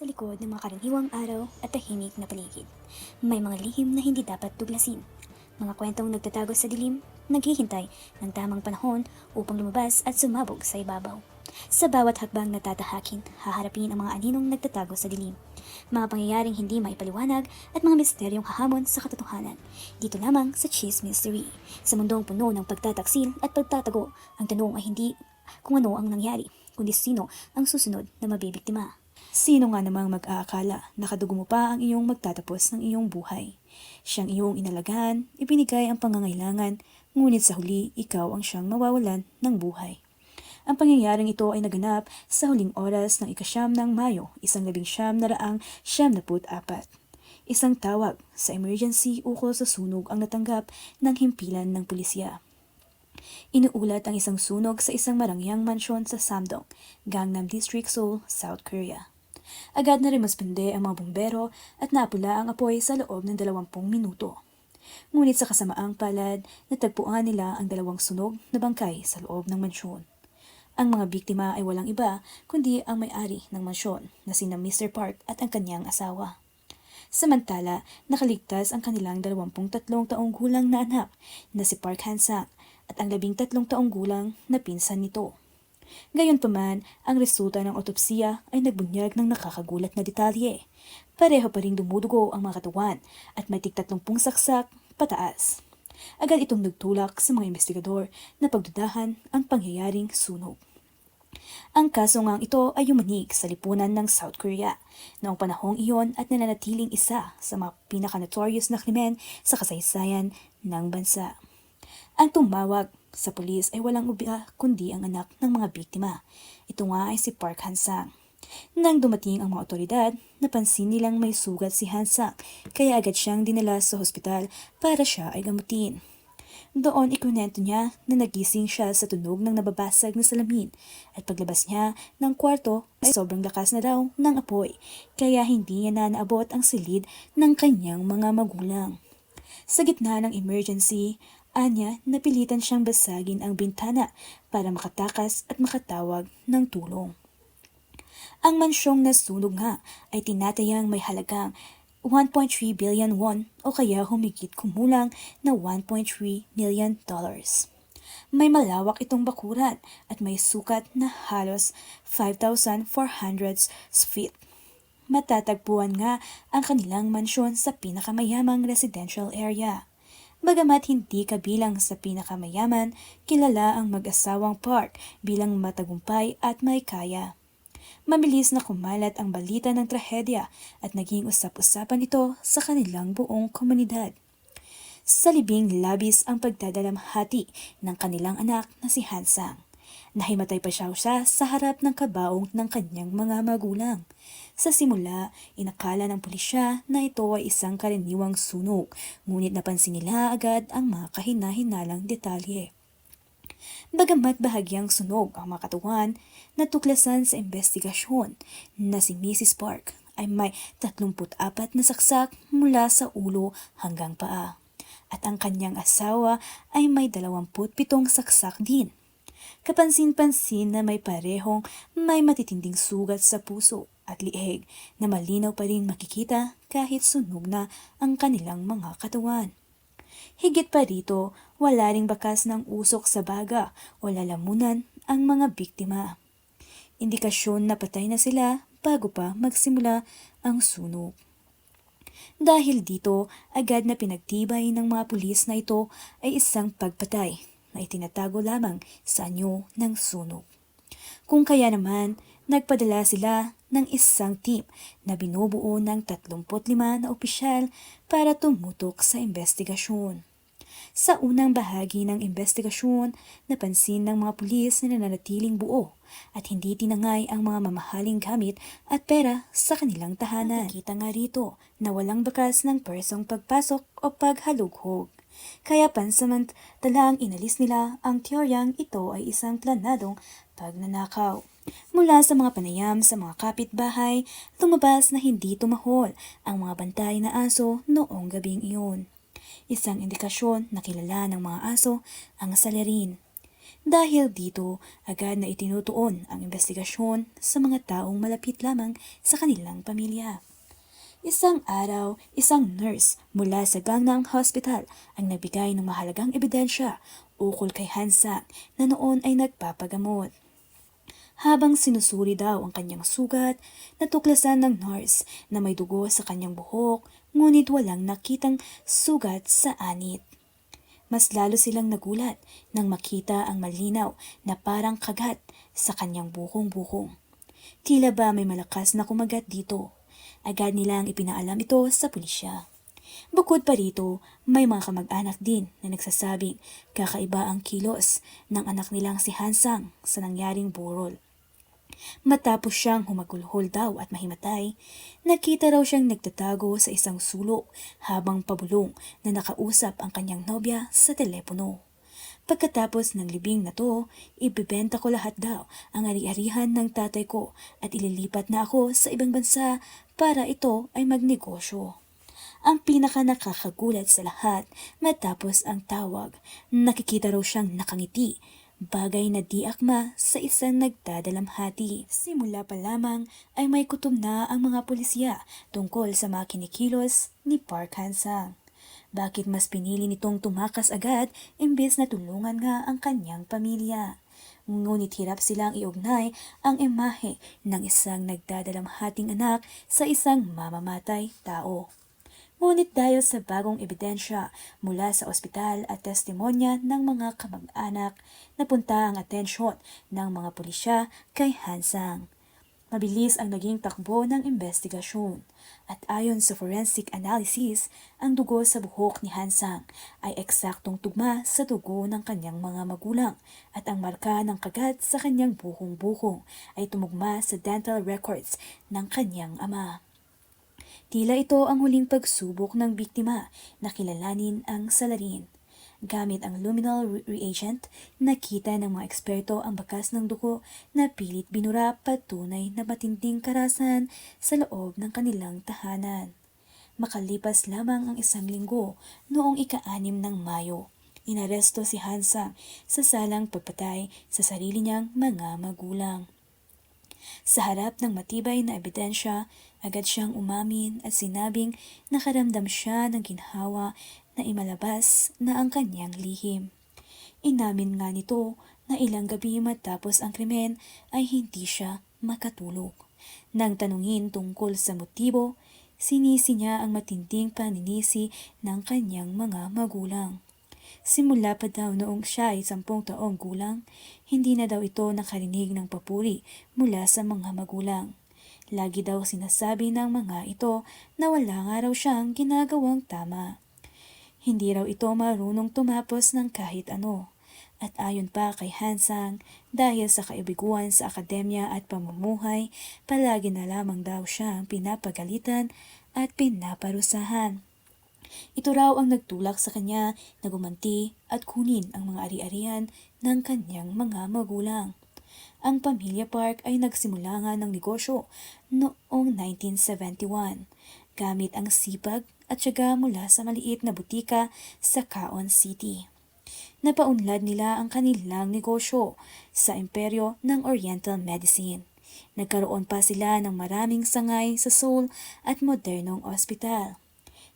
Sa likod ng mga karaniwang araw at tahimik na paligid, may mga lihim na hindi dapat tuglasin. Mga kwentong nagtatago sa dilim, naghihintay ng tamang panahon upang lumabas at sumabog sa ibabaw. Sa bawat hakbang na tatahakin, haharapin ang mga aninong nagtatago sa dilim. Mga pangyayaring hindi maipaliwanag at mga misteryong hahamon sa katotohanan. Dito lamang sa Cheese Mystery. Sa mundong puno ng pagtataksil at pagtatago, ang tanong ay hindi kung ano ang nangyari, kundi sino ang susunod na mabibiktima. Sino nga namang mag-aakala na kadugo mo pa ang iyong magtatapos ng iyong buhay? Siyang iyong inalagaan, ibinigay ang pangangailangan, ngunit sa huli, ikaw ang siyang mawawalan ng buhay. Ang pangyayaring ito ay naganap sa huling oras ng ikasyam ng Mayo, isang labing siyam na raang siyam na apat. Isang tawag sa emergency ukol sa sunog ang natanggap ng himpilan ng pulisya. Inuulat ang isang sunog sa isang marangyang mansyon sa Samdong, Gangnam District, Seoul, South Korea. Agad na rimaspende ang mga bumbero at napula ang apoy sa loob ng dalawampung minuto. Ngunit sa kasamaang palad, natagpuan nila ang dalawang sunog na bangkay sa loob ng mansyon. Ang mga biktima ay walang iba kundi ang may-ari ng mansyon na sina Mr. Park at ang kanyang asawa. Samantala, nakaligtas ang kanilang 23 taong gulang na anak na si Park Hansang at ang 13 taong gulang na pinsan nito. Gayunpaman, ang resulta ng otopsiya ay nagbunyag ng nakakagulat na detalye. Pareho pa rin dumudugo ang mga katawan at may tigtatlumpung saksak pataas. Agad itong nagtulak sa mga investigador na pagdudahan ang pangyayaring sunog. Ang kaso ngang ito ay yumanig sa lipunan ng South Korea noong panahong iyon at nananatiling isa sa mga pinaka-notorious na krimen sa kasaysayan ng bansa. Ang tumawag sa pulis ay walang ubiya kundi ang anak ng mga biktima. Ito nga ay si Park Hansang. Nang dumating ang mga otoridad, napansin nilang may sugat si Hansang kaya agad siyang dinala sa hospital para siya ay gamutin. Doon ikunento niya na nagising siya sa tunog ng nababasag na salamin at paglabas niya ng kwarto ay sobrang lakas na daw ng apoy kaya hindi niya na naabot ang silid ng kanyang mga magulang. Sa gitna ng emergency, anya napilitan siyang basagin ang bintana para makatakas at makatawag ng tulong. Ang mansyong nasunog nga ay tinatayang may halagang 1.3 billion won o kaya humigit kumulang na 1.3 million dollars. May malawak itong bakuran at may sukat na halos 5,400 feet. Matatagpuan nga ang kanilang mansyon sa pinakamayamang residential area. Bagamat hindi kabilang sa pinakamayaman, kilala ang mag-asawang Park bilang matagumpay at may kaya. Mabilis na kumalat ang balita ng trahedya at naging usap-usapan ito sa kanilang buong komunidad. Sa libing labis ang pagdadalamhati ng kanilang anak na si Hansang. Nahimatay pa siya siya sa harap ng kabaong ng kanyang mga magulang. Sa simula, inakala ng pulisya na ito ay isang karaniwang sunog, ngunit napansin nila agad ang mga kahina-hinalang detalye. Bagamat bahagyang sunog ang mga katawan, natuklasan sa investigasyon na si Mrs. Park ay may 34 na saksak mula sa ulo hanggang paa. At ang kanyang asawa ay may 27 saksak din. Kapansin-pansin na may parehong may matitinding sugat sa puso at lieg na malinaw pa rin makikita kahit sunog na ang kanilang mga katawan. Higit pa rito, wala ring bakas ng usok sa baga o lalamunan ang mga biktima. Indikasyon na patay na sila bago pa magsimula ang sunog. Dahil dito, agad na pinagtibay ng mga pulis na ito ay isang pagpatay na itinatago lamang sa anyo ng sunog. Kung kaya naman, nagpadala sila ng isang team na binubuo ng 35 na opisyal para tumutok sa investigasyon. Sa unang bahagi ng investigasyon, napansin ng mga pulis na nananatiling buo at hindi tinangay ang mga mamahaling gamit at pera sa kanilang tahanan. Nakikita nga rito na walang bakas ng persong pagpasok o paghalughog. Kaya pansamantalang inalis nila ang teoryang ito ay isang planadong pagnanakaw. Mula sa mga panayam sa mga kapitbahay, lumabas na hindi tumahol ang mga bantay na aso noong gabing iyon. Isang indikasyon na kilala ng mga aso ang salarin. Dahil dito, agad na itinutuon ang investigasyon sa mga taong malapit lamang sa kanilang pamilya. Isang araw, isang nurse mula sa Gangnam Hospital ang nagbigay ng mahalagang ebidensya ukol kay Hansa na noon ay nagpapagamot. Habang sinusuri daw ang kanyang sugat, natuklasan ng nurse na may dugo sa kanyang buhok ngunit walang nakitang sugat sa anit. Mas lalo silang nagulat nang makita ang malinaw na parang kagat sa kanyang bukong-bukong. Tila ba may malakas na kumagat dito. Agad nilang ipinaalam ito sa pulisya. Bukod pa rito, may mga kamag-anak din na nagsasabing kakaiba ang kilos ng anak nilang si Hansang sa nangyaring burol. Matapos siyang humagulhol daw at mahimatay, nakita raw siyang nagtatago sa isang sulok habang pabulong na nakausap ang kanyang nobya sa telepono. Pagkatapos ng libing na to, ibibenta ko lahat daw ang ari-arihan ng tatay ko at ililipat na ako sa ibang bansa para ito ay magnegosyo. Ang pinaka nakakagulat sa lahat matapos ang tawag, nakikita raw siyang nakangiti bagay na di akma sa isang nagdadalamhati. Simula pa lamang ay may kutom na ang mga pulisya tungkol sa mga kinikilos ni Park Hansang. Bakit mas pinili nitong tumakas agad imbes na tulungan nga ang kanyang pamilya? Ngunit hirap silang iugnay ang imahe ng isang nagdadalamhating anak sa isang mamamatay tao. Ngunit dahil sa bagong ebidensya mula sa ospital at testimonya ng mga kamag-anak, napunta ang atensyon ng mga pulisya kay Hansang. Mabilis ang naging takbo ng investigasyon at ayon sa forensic analysis, ang dugo sa buhok ni Hansang ay eksaktong tugma sa dugo ng kanyang mga magulang at ang marka ng kagat sa kanyang buhong-buhong ay tumugma sa dental records ng kanyang ama. Tila ito ang huling pagsubok ng biktima na kilalanin ang salarin. Gamit ang luminal re- reagent, nakita ng mga eksperto ang bakas ng dugo na pilit binura patunay na matinding karasan sa loob ng kanilang tahanan. Makalipas lamang ang isang linggo noong ika-anim ng Mayo, inaresto si Hansa sa salang pagpatay sa sarili niyang mga magulang. Sa harap ng matibay na ebidensya, agad siyang umamin at sinabing nakaramdam siya ng ginhawa na imalabas na ang kanyang lihim. Inamin nga nito na ilang gabi matapos ang krimen ay hindi siya makatulog. Nang tanungin tungkol sa motibo, sinisi niya ang matinding paninisi ng kanyang mga magulang. Simula pa daw noong siya ay sampung taong gulang, hindi na daw ito nakarinig ng papuri mula sa mga magulang. Lagi daw sinasabi ng mga ito na wala nga raw siyang ginagawang tama. Hindi raw ito marunong tumapos ng kahit ano. At ayon pa kay Hansang, dahil sa kaibiguan sa akademya at pamumuhay, palagi na lamang daw siyang pinapagalitan at pinaparusahan. Ito raw ang nagtulak sa kanya na gumanti at kunin ang mga ari-arian ng kanyang mga magulang. Ang pamilya Park ay nagsimula nga ng negosyo noong 1971 gamit ang sipag at syaga mula sa maliit na butika sa Kaon City. Napaunlad nila ang kanilang negosyo sa imperyo ng Oriental Medicine. Nagkaroon pa sila ng maraming sangay sa Seoul at modernong ospital.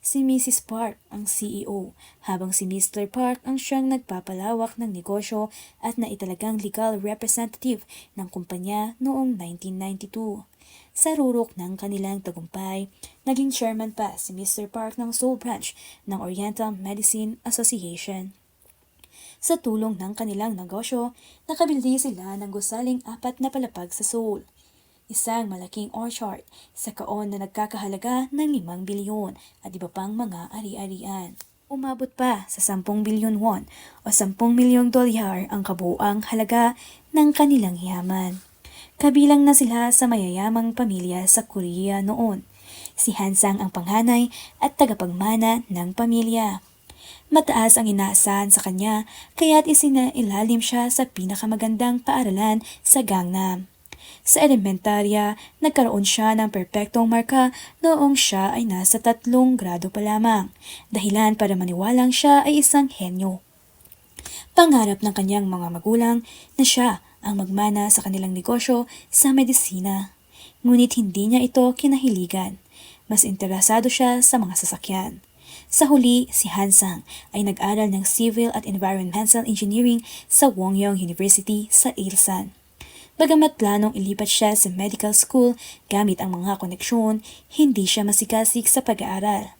Si Mrs. Park ang CEO, habang si Mr. Park ang siyang nagpapalawak ng negosyo at naitalagang legal representative ng kumpanya noong 1992. Sa rurok ng kanilang tagumpay, naging chairman pa si Mr. Park ng Seoul branch ng Oriental Medicine Association. Sa tulong ng kanilang negosyo, nakabili sila ng gusaling apat na palapag sa Seoul. Isang malaking orchard sa kaon na nagkakahalaga ng 5 bilyon at iba pang mga ari-arian. Umabot pa sa 10 bilyon won o 10 milyong dolyar ang kabuuang halaga ng kanilang yaman. Kabilang na sila sa mayayamang pamilya sa Korea noon. Si Hansang ang panghanay at tagapagmana ng pamilya. Mataas ang inaasahan sa kanya kaya't isinailalim siya sa pinakamagandang paaralan sa Gangnam. Sa elementarya, nagkaroon siya ng perpektong marka noong siya ay nasa tatlong grado pa lamang, dahilan para maniwalang siya ay isang henyo. Pangarap ng kanyang mga magulang na siya ang magmana sa kanilang negosyo sa medisina. Ngunit hindi niya ito kinahiligan. Mas interesado siya sa mga sasakyan. Sa huli, si Hansang ay nag-aral ng Civil at Environmental Engineering sa Wongyong University sa Ilsan. Bagamat planong ilipat siya sa medical school gamit ang mga koneksyon, hindi siya masikasik sa pag-aaral.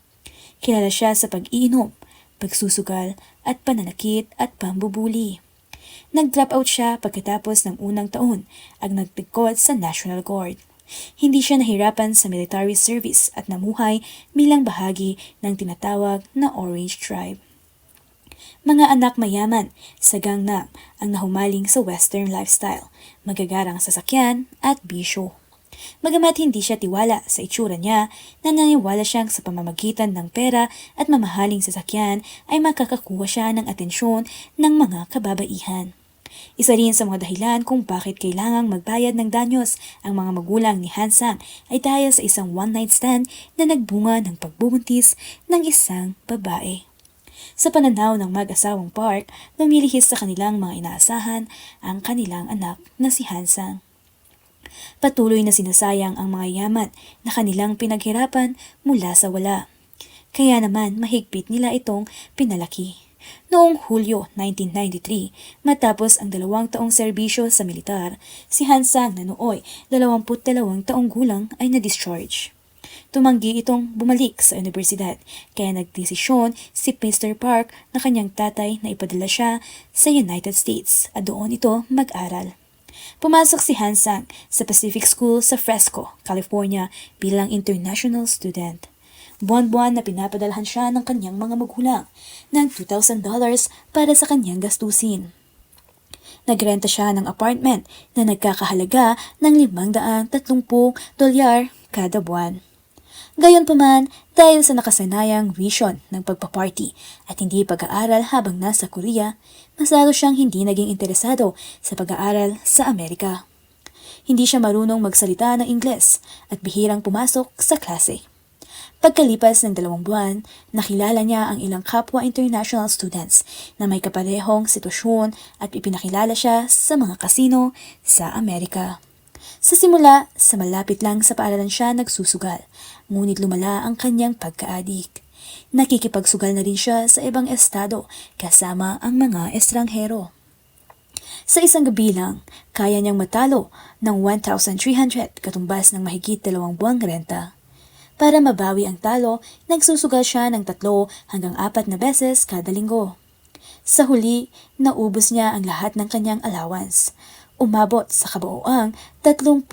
Kilala siya sa pag-iinom, pagsusugal at pananakit at pambubuli. Nag-drop out siya pagkatapos ng unang taon at nagtagkod sa National Guard. Hindi siya nahirapan sa military service at namuhay bilang bahagi ng tinatawag na Orange Tribe. Mga anak mayaman sa Gangnam ang nahumaling sa western lifestyle, magagarang sasakyan at bisyo. Magamat hindi siya tiwala sa itsura niya, nananiwala siyang sa pamamagitan ng pera at mamahaling sasakyan ay makakakuha siya ng atensyon ng mga kababaihan. Isa rin sa mga dahilan kung bakit kailangang magbayad ng danyos ang mga magulang ni Hansang ay dahil sa isang one-night stand na nagbunga ng pagbubuntis ng isang babae. Sa pananaw ng mag-asawang Park, lumilihis sa kanilang mga inaasahan ang kanilang anak na si Hansang. Patuloy na sinasayang ang mga yaman na kanilang pinaghirapan mula sa wala. Kaya naman mahigpit nila itong pinalaki. Noong Hulyo 1993, matapos ang dalawang taong serbisyo sa militar, si Hansang na nooy 22 taong gulang ay na-discharge. Tumanggi itong bumalik sa universidad kaya nagdesisyon si Mr. Park na kanyang tatay na ipadala siya sa United States at doon ito mag-aral. Pumasok si Hansang sa Pacific School sa Fresco, California bilang international student. Buwan-buwan na pinapadalhan siya ng kanyang mga magulang ng $2,000 para sa kanyang gastusin. Nagrenta siya ng apartment na nagkakahalaga ng 530 dolyar kada buwan. Gayunpaman, dahil sa nakasanayang vision ng pagpaparty at hindi pag-aaral habang nasa Korea, masalo siyang hindi naging interesado sa pag-aaral sa Amerika. Hindi siya marunong magsalita ng Ingles at bihirang pumasok sa klase. Pagkalipas ng dalawang buwan, nakilala niya ang ilang kapwa international students na may kaparehong sitwasyon at ipinakilala siya sa mga kasino sa Amerika. Sa simula, sa malapit lang sa paaralan siya nagsusugal, ngunit lumala ang kanyang pagkaadik. Nakikipagsugal na rin siya sa ibang estado kasama ang mga estranghero. Sa isang gabi lang, kaya niyang matalo ng 1,300 katumbas ng mahigit dalawang buwang renta. Para mabawi ang talo, nagsusugal siya ng tatlo hanggang apat na beses kada linggo. Sa huli, naubos niya ang lahat ng kanyang allowance. Umabot sa kabuoang 33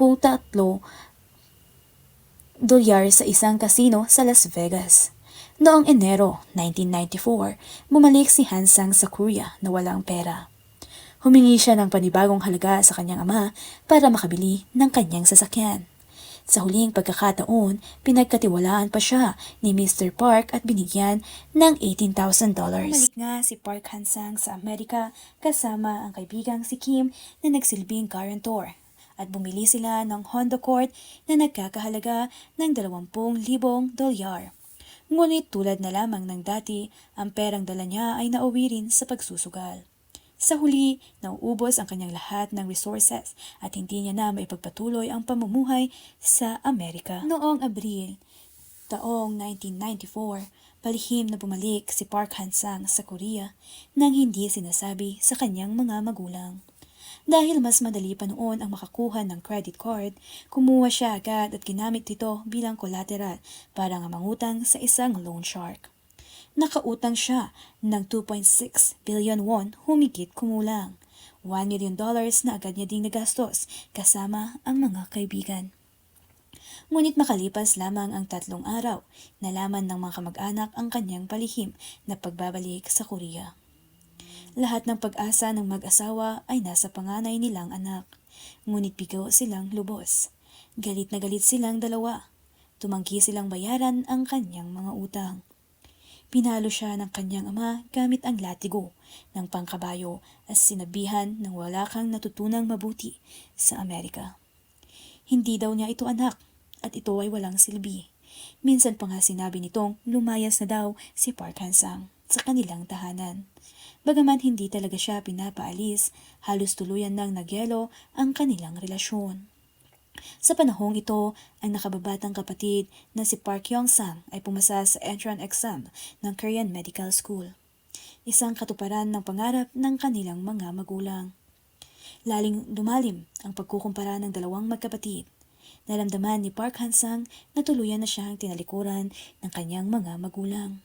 dolyar sa isang kasino sa Las Vegas. Noong Enero 1994, bumalik si Hansang sa Korea na walang pera. Humingi siya ng panibagong halaga sa kanyang ama para makabili ng kanyang sasakyan. Sa huling pagkakataon, pinagkatiwalaan pa siya ni Mr. Park at binigyan ng $18,000. Bumalik nga si Park Hansang sa Amerika kasama ang kaibigang si Kim na nagsilbing guarantor at bumili sila ng Honda Accord na nagkakahalaga ng 20,000 dolyar. Ngunit tulad na lamang ng dati, ang perang dala niya ay nauwi rin sa pagsusugal. Sa huli, nauubos ang kanyang lahat ng resources at hindi niya na maipagpatuloy ang pamumuhay sa Amerika. Noong Abril, taong 1994, palihim na bumalik si Park Hansang sa Korea nang hindi sinasabi sa kanyang mga magulang. Dahil mas madali pa noon ang makakuha ng credit card, kumuha siya agad at ginamit ito bilang collateral para nga mangutang sa isang loan shark. Nakautang siya ng 2.6 billion won humigit kumulang. 1 million dollars na agad niya ding nagastos kasama ang mga kaibigan. Ngunit makalipas lamang ang tatlong araw, nalaman ng mga kamag-anak ang kanyang palihim na pagbabalik sa Korea. Lahat ng pag-asa ng mag-asawa ay nasa panganay nilang anak, ngunit bigaw silang lubos. Galit na galit silang dalawa. Tumangki silang bayaran ang kanyang mga utang. Pinalo siya ng kanyang ama gamit ang latigo ng pangkabayo at sinabihan ng wala kang natutunang mabuti sa Amerika. Hindi daw niya ito anak at ito ay walang silbi. Minsan pa nga sinabi nitong lumayas na daw si Park Hansang. sa kanilang tahanan. Bagaman hindi talaga siya pinapaalis, halos tuluyan nang nagyelo ang kanilang relasyon. Sa panahong ito, ang nakababatang kapatid na si Park Yong-sang ay pumasa sa entrance exam ng Korean Medical School. Isang katuparan ng pangarap ng kanilang mga magulang. Laling lumalim ang pagkukumpara ng dalawang magkapatid. Naramdaman ni Park Han-sang na tuluyan na siyang tinalikuran ng kanyang mga magulang.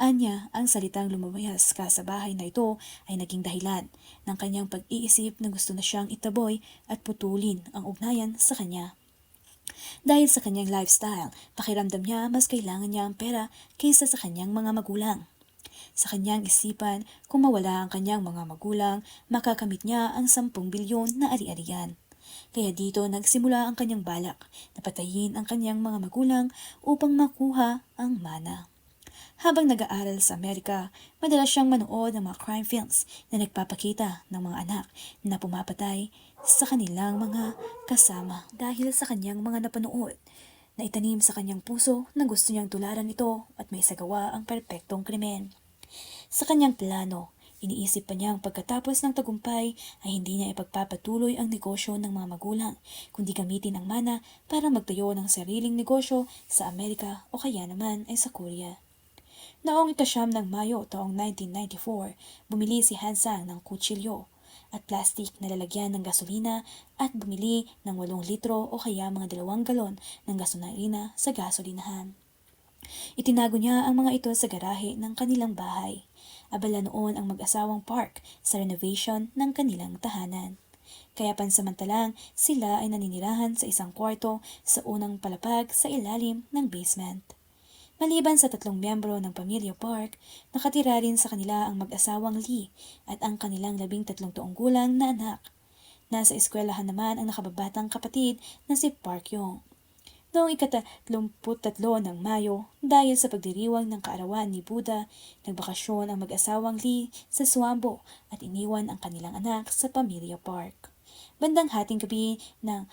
Anya, ang salitang lumabayas ka sa bahay na ito ay naging dahilan ng kanyang pag-iisip na gusto na siyang itaboy at putulin ang ugnayan sa kanya. Dahil sa kanyang lifestyle, pakiramdam niya mas kailangan niya ang pera kaysa sa kanyang mga magulang. Sa kanyang isipan, kung mawala ang kanyang mga magulang, makakamit niya ang 10 bilyon na ari-arian. Kaya dito nagsimula ang kanyang balak na patayin ang kanyang mga magulang upang makuha ang mana. Habang nag-aaral sa Amerika, madalas siyang manood ng mga crime films na nagpapakita ng mga anak na pumapatay sa kanilang mga kasama. Dahil sa kanyang mga napanood, na itanim sa kanyang puso na gusto niyang tularan ito at may sagawa ang perpektong krimen. Sa kanyang plano, iniisip pa niyang pagkatapos ng tagumpay ay hindi niya ipagpapatuloy ang negosyo ng mga magulang, kundi gamitin ang mana para magtayo ng sariling negosyo sa Amerika o kaya naman ay sa Korea. Noong ikasyam ng Mayo taong 1994, bumili si Hansang ng kutsilyo at plastik na lalagyan ng gasolina at bumili ng 8 litro o kaya mga dalawang galon ng gasolina sa gasolinahan. Itinago niya ang mga ito sa garahe ng kanilang bahay. Abala noon ang mag-asawang park sa renovation ng kanilang tahanan. Kaya pansamantalang sila ay naninirahan sa isang kwarto sa unang palapag sa ilalim ng basement. Maliban sa tatlong miyembro ng pamilya Park, nakatira rin sa kanila ang mag-asawang Lee at ang kanilang labing tatlong taong gulang na anak. Nasa eskwelahan naman ang nakababatang kapatid na si Park Yong. Noong ikatatlumput-tatlo ng Mayo, dahil sa pagdiriwang ng kaarawan ni Buddha, nagbakasyon ang mag-asawang Lee sa Suambo at iniwan ang kanilang anak sa pamilya Park. Bandang hating gabi ng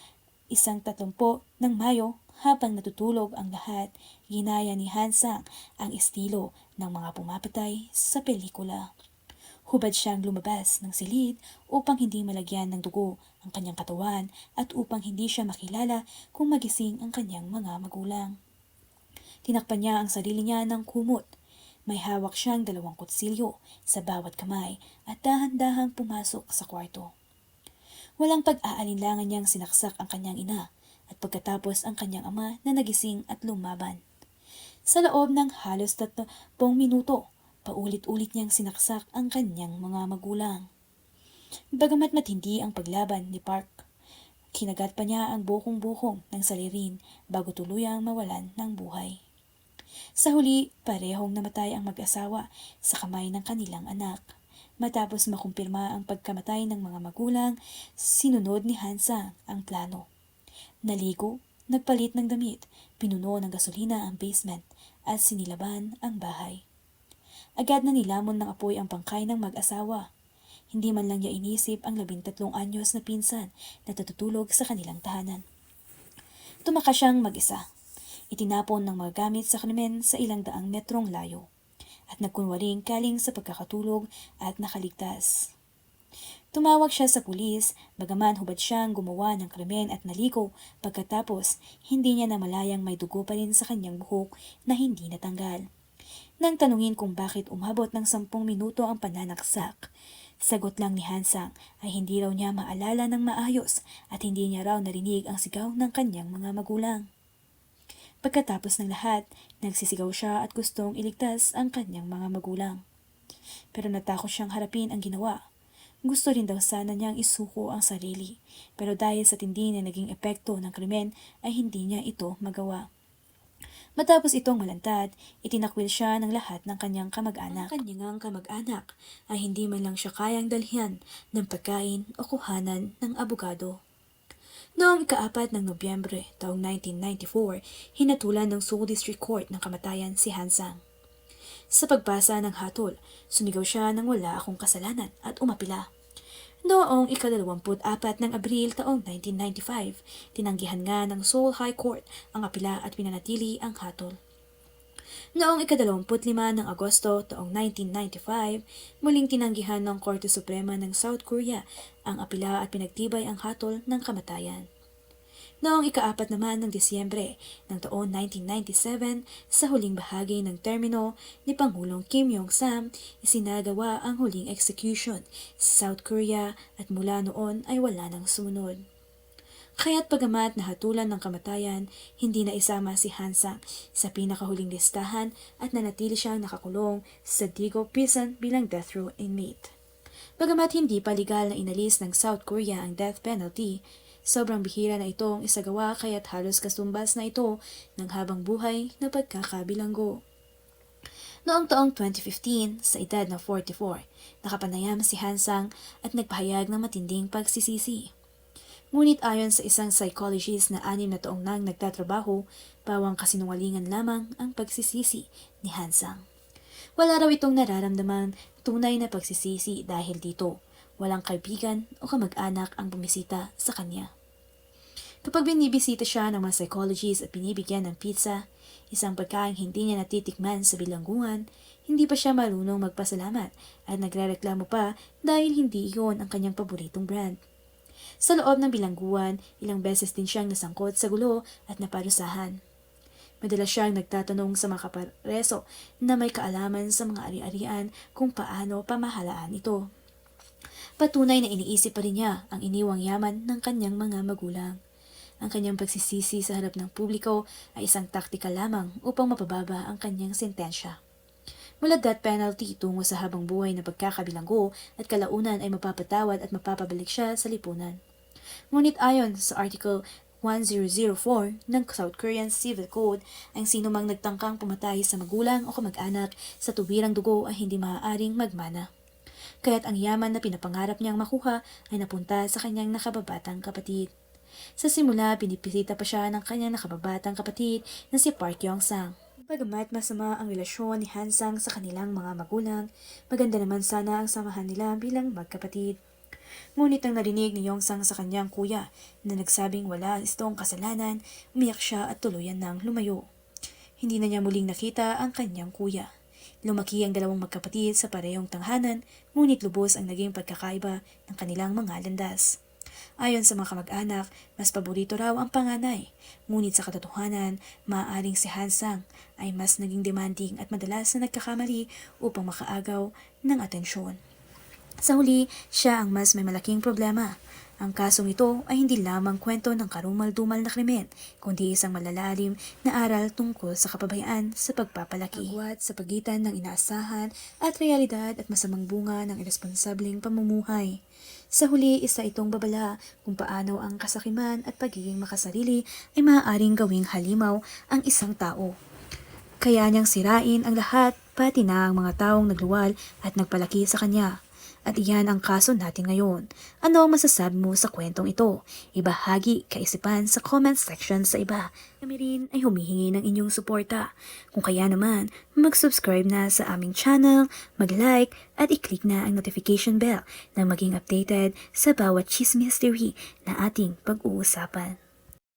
isang tatlumpo ng Mayo, habang natutulog ang lahat, ginaya ni Hansang ang estilo ng mga pumapatay sa pelikula. Hubad siyang lumabas ng silid upang hindi malagyan ng dugo ang kanyang katawan at upang hindi siya makilala kung magising ang kanyang mga magulang. Tinakpan niya ang sarili niya ng kumot. May hawak siyang dalawang kutsilyo sa bawat kamay at dahan-dahang pumasok sa kwarto. Walang pag-aalinlangan niyang sinaksak ang kanyang ina at pagkatapos ang kanyang ama na nagising at lumaban. Sa loob ng halos tatlong minuto, paulit-ulit niyang sinaksak ang kanyang mga magulang. Bagamat matindi ang paglaban ni Park, kinagat pa niya ang bukong-bukong ng salirin bago tuluyang mawalan ng buhay. Sa huli, parehong namatay ang mag-asawa sa kamay ng kanilang anak. Matapos makumpirma ang pagkamatay ng mga magulang, sinunod ni Hansa ang plano. Naligo, nagpalit ng damit, pinuno ng gasolina ang basement at sinilaban ang bahay. Agad na nilamon ng apoy ang pangkay ng mag-asawa. Hindi man lang niya inisip ang labintatlong anyos na pinsan na natutulog sa kanilang tahanan. Tumakas siyang mag-isa. Itinapon ng mga gamit sa krimen sa ilang daang metrong layo at nagkunwaring kaling sa pagkakatulog at nakaligtas. Tumawag siya sa pulis, bagaman hubad siyang gumawa ng krimen at naligo, pagkatapos hindi niya namalayang may dugo pa rin sa kanyang buhok na hindi natanggal. Nang tanungin kung bakit umabot ng sampung minuto ang pananaksak, sagot lang ni Hansang ay hindi raw niya maalala ng maayos at hindi niya raw narinig ang sigaw ng kanyang mga magulang. Pagkatapos ng lahat, nagsisigaw siya at gustong iligtas ang kanyang mga magulang. Pero natakot siyang harapin ang ginawa. Gusto rin daw sana niyang isuko ang sarili, pero dahil sa tindi na naging epekto ng krimen ay hindi niya ito magawa. Matapos itong malantad, itinakwil siya ng lahat ng kanyang kamag-anak. Ang kanyang kamag-anak ay hindi man lang siya kayang dalhin ng pagkain o kuhanan ng abogado. Noong ikaapat ng Nobyembre taong 1994, hinatulan ng Seoul District Court ng kamatayan si Hansang. Sa pagbasa ng hatol, sumigaw siya ng wala akong kasalanan at umapila. Noong ikadalawamput-apat ng Abril taong 1995, tinanggihan nga ng Seoul High Court ang apila at pinanatili ang hatol. Noong ikadalawamput lima ng Agosto taong 1995, muling tinanggihan ng Korte Suprema ng South Korea ang apela at pinagtibay ang hatol ng kamatayan. Noong ikaapat naman ng Disyembre ng taon 1997, sa huling bahagi ng termino ni Pangulong Kim Yong-sam, isinagawa ang huling execution sa South Korea at mula noon ay wala nang sumunod. Kaya't pagamat nahatulan ng kamatayan, hindi na isama si Hansang sa pinakahuling listahan at nanatili siyang nakakulong sa Daegu Prison bilang death row inmate. Bagamat hindi pa legal na inalis ng South Korea ang death penalty, sobrang bihira na itong isagawa kaya't halos kasumbas na ito ng habang buhay na pagkakabilanggo. Noong taong 2015, sa edad na 44, nakapanayam si Hansang at nagpahayag ng matinding pagsisisi. Ngunit ayon sa isang psychologist na anim na taong nang nagtatrabaho, bawang kasinungalingan lamang ang pagsisisi ni Hansang. Wala raw itong nararamdaman tunay na pagsisisi dahil dito, walang kaibigan o kamag-anak ang bumisita sa kanya. Kapag binibisita siya ng mga psychologists at binibigyan ng pizza, isang pagkain hindi niya natitikman sa bilangguan, hindi pa siya marunong magpasalamat at nagrereklamo pa dahil hindi iyon ang kanyang paboritong brand. Sa loob ng bilangguan, ilang beses din siyang nasangkot sa gulo at naparusahan. Madalas siyang nagtatanong sa mga kapareso na may kaalaman sa mga ari-arian kung paano pamahalaan ito. Patunay na iniisip pa rin niya ang iniwang yaman ng kanyang mga magulang. Ang kanyang pagsisisi sa harap ng publiko ay isang taktika lamang upang mapababa ang kanyang sentensya. Mula death penalty tungo sa habang buhay na pagkakabilanggo at kalaunan ay mapapatawad at mapapabalik siya sa lipunan. Ngunit ayon sa Article 1004 ng South Korean Civil Code, ang sino mang nagtangkang pumatay sa magulang o kamag-anak sa tuwirang dugo ay hindi maaaring magmana. Kaya't ang yaman na pinapangarap niyang makuha ay napunta sa kanyang nakababatang kapatid. Sa simula, pinipisita pa siya ng kanyang nakababatang kapatid na si Park Yong-sang. Bagamat masama ang relasyon ni Hansang sa kanilang mga magulang, maganda naman sana ang samahan nila bilang magkapatid. Ngunit ang narinig ni Yongsang sa kanyang kuya na nagsabing wala itong kasalanan, umiyak siya at tuluyan ng lumayo. Hindi na niya muling nakita ang kanyang kuya. Lumaki ang dalawang magkapatid sa parehong tanghanan, ngunit lubos ang naging pagkakaiba ng kanilang mga landas. Ayon sa mga kamag-anak, mas paborito raw ang panganay. Ngunit sa katotohanan, maaaring si Hansang ay mas naging demanding at madalas na nagkakamali upang makaagaw ng atensyon. Sa huli, siya ang mas may malaking problema. Ang kasong ito ay hindi lamang kwento ng karumal-dumal na krimen, kundi isang malalalim na aral tungkol sa kapabayaan sa pagpapalaki. Agwat sa pagitan ng inaasahan at realidad at masamang bunga ng irresponsableng pamumuhay. Sa huli, isa itong babala kung paano ang kasakiman at pagiging makasarili ay maaaring gawing halimaw ang isang tao. Kaya niyang sirain ang lahat, pati na ang mga taong nagluwal at nagpalaki sa kanya. At iyan ang kaso natin ngayon. Ano ang masasabi mo sa kwentong ito? Ibahagi kaisipan sa comment section sa iba. Kami rin ay humihingi ng inyong suporta. Kung kaya naman, mag-subscribe na sa aming channel, mag-like, at i-click na ang notification bell na maging updated sa bawat chismis theory na ating pag-uusapan.